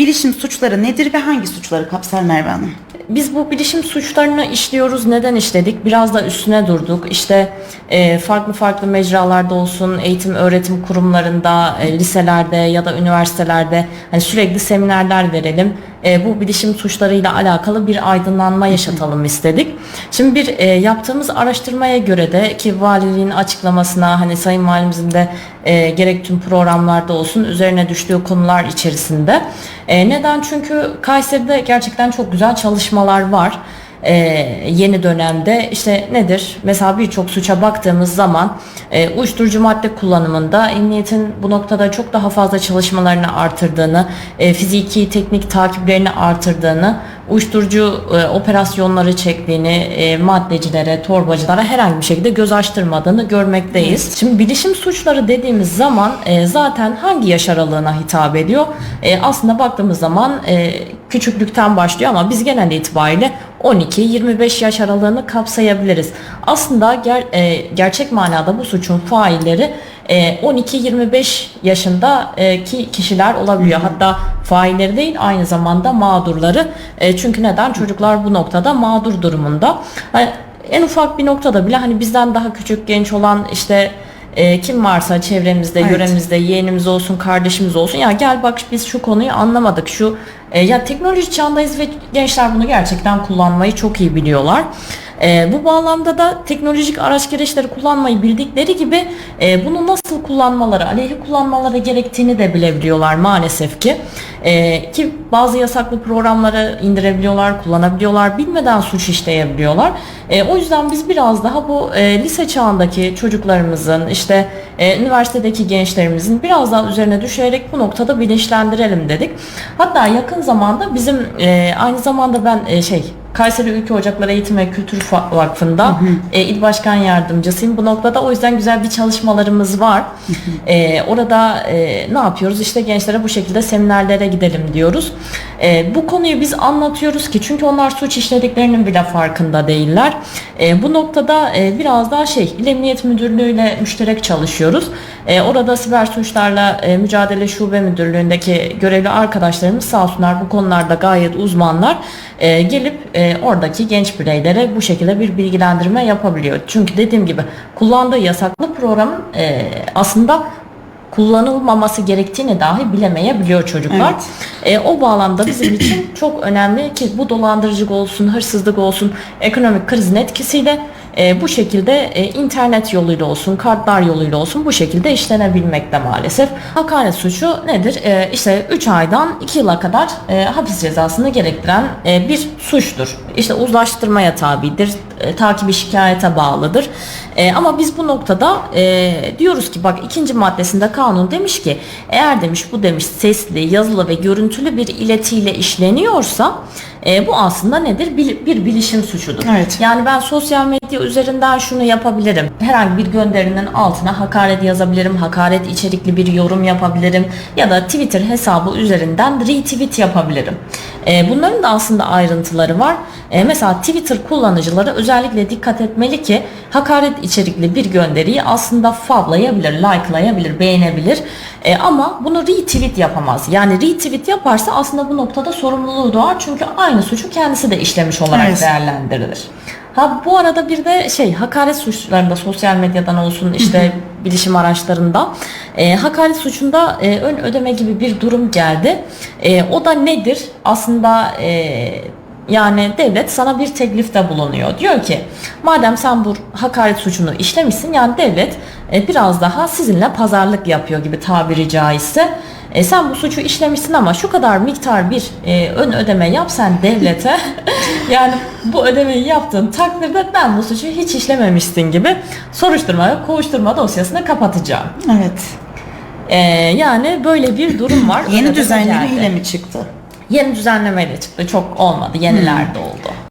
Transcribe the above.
Bilişim suçları nedir ve hangi suçları kapsar Merve Hanım? Biz bu bilişim suçlarını işliyoruz. Neden işledik? Biraz da üstüne durduk. İşte e, farklı farklı mecralarda olsun, eğitim öğretim kurumlarında, e, liselerde ya da üniversitelerde hani sürekli seminerler verelim. E, bu bilişim suçlarıyla alakalı bir aydınlanma yaşatalım istedik. Şimdi bir e, yaptığımız araştırmaya göre de ki valiliğin açıklamasına hani Sayın Valimizin de e, gerek tüm programlarda olsun üzerine düştüğü konular içerisinde. E, neden? Çünkü Kayseri'de gerçekten çok güzel çalışmalar var. E, yeni dönemde işte nedir? Mesela birçok suça baktığımız zaman e, uyuşturucu madde kullanımında emniyetin bu noktada çok daha fazla çalışmalarını artırdığını, e, fiziki teknik takiplerini artırdığını, uyuşturucu e, operasyonları çektiğini, e, maddecilere, torbacılara herhangi bir şekilde göz açtırmadığını görmekteyiz. Şimdi bilişim suçları dediğimiz zaman e, zaten hangi yaş aralığına hitap ediyor? E, aslında baktığımız zaman e, küçüklükten başlıyor ama biz genel itibariyle 12-25 yaş aralığını kapsayabiliriz. Aslında ger- e, gerçek manada bu suçun failleri e, 12-25 yaşındaki kişiler olabiliyor. Hatta failleri değil aynı zamanda mağdurları. E, çünkü neden? Çocuklar bu noktada mağdur durumunda. Hani en ufak bir noktada bile hani bizden daha küçük genç olan işte e, kim varsa çevremizde, Evet. yöremizde, yeğenimiz olsun, kardeşimiz olsun. Ya gel bak biz şu konuyu anlamadık. Şu e, ya teknoloji çağındayız ve gençler bunu gerçekten kullanmayı çok iyi biliyorlar. E, bu bağlamda da teknolojik araç gereçleri kullanmayı bildikleri gibi e, bunu nasıl kullanmaları, aleyhi kullanmaları gerektiğini de bilebiliyorlar maalesef ki. E, ki bazı yasaklı programları indirebiliyorlar, kullanabiliyorlar, bilmeden suç işleyebiliyorlar. E, o yüzden biz biraz daha bu e, lise çağındaki çocuklarımızın, işte e, üniversitedeki gençlerimizin biraz daha üzerine düşerek bu noktada bilinçlendirelim dedik. Hatta yakın zamanda bizim e, aynı zamanda ben e, şey Kayseri Ülke Ocakları Eğitim ve Kültür Vakfı'nda e, il başkan yardımcısıyım. Bu noktada o yüzden güzel bir çalışmalarımız var. E, orada e, ne yapıyoruz? İşte gençlere bu şekilde seminerlere gidelim diyoruz. E, bu konuyu biz anlatıyoruz ki çünkü onlar suç işlediklerinin bile farkında değiller. E, bu noktada e, biraz daha şey İl Emniyet Müdürlüğü ile müşterek çalışıyoruz. E, orada siber suçlarla e, mücadele şube müdürlüğündeki görevli arkadaşlarımız sağ olsunlar bu konularda gayet uzmanlar. E, gelip e, oradaki genç bireylere bu şekilde bir bilgilendirme yapabiliyor. Çünkü dediğim gibi kullandığı yasaklı programın e, aslında kullanılmaması gerektiğini dahi bilemeyebiliyor çocuklar. Evet. E, o bağlamda bizim için çok önemli ki bu dolandırıcılık olsun, hırsızlık olsun, ekonomik krizin etkisiyle e, bu şekilde e, internet yoluyla olsun, kartlar yoluyla olsun bu şekilde işlenebilmekte maalesef. Hakaret suçu nedir? E, işte 3 aydan 2 yıla kadar e, hapis cezasını gerektiren e, bir suçtur. İşte uzlaştırmaya tabidir, e, takibi şikayete bağlıdır. E, ama biz bu noktada e, diyoruz ki bak ikinci maddesinde kanun demiş ki eğer demiş bu demiş sesli, yazılı ve görüntülü bir iletiyle işleniyorsa e, bu aslında nedir? Bir, bir bilişim suçudur. Evet. Yani ben sosyal medya üzerinden şunu yapabilirim. Herhangi bir gönderinin altına hakaret yazabilirim, hakaret içerikli bir yorum yapabilirim ya da Twitter hesabı üzerinden retweet yapabilirim. E, bunların da aslında ayrıntıları var. E, mesela Twitter kullanıcıları özellikle dikkat etmeli ki hakaret içerikli bir gönderiyi aslında favlayabilir, likelayabilir, beğenebilir. E, ama bunu retweet yapamaz. Yani retweet yaparsa aslında bu noktada sorumluluğu doğar. Çünkü aynı suçu kendisi de işlemiş olarak Evet. değerlendirilir. Ha bu arada bir de şey hakaret suçlarında sosyal medyadan olsun işte bilişim araçlarında e, hakaret suçunda e, ön ödeme gibi bir durum geldi. E, o da nedir? Aslında e, yani devlet sana bir teklifte bulunuyor. Diyor ki madem sen bu hakaret suçunu işlemişsin yani devlet e, biraz daha sizinle pazarlık yapıyor gibi tabiri caizse. E, sen bu suçu işlemişsin ama şu kadar miktar bir e, ön ödeme yap sen devlete. yani bu ödemeyi yaptığın takdirde ben bu suçu hiç işlememişsin gibi soruşturma, kovuşturma dosyasını kapatacağım. Evet. E, yani böyle bir durum var. Yeni düzenleme ile mi çıktı? Yeni düzenlemeyle çıktı. Çok olmadı. Yenilerde oldu.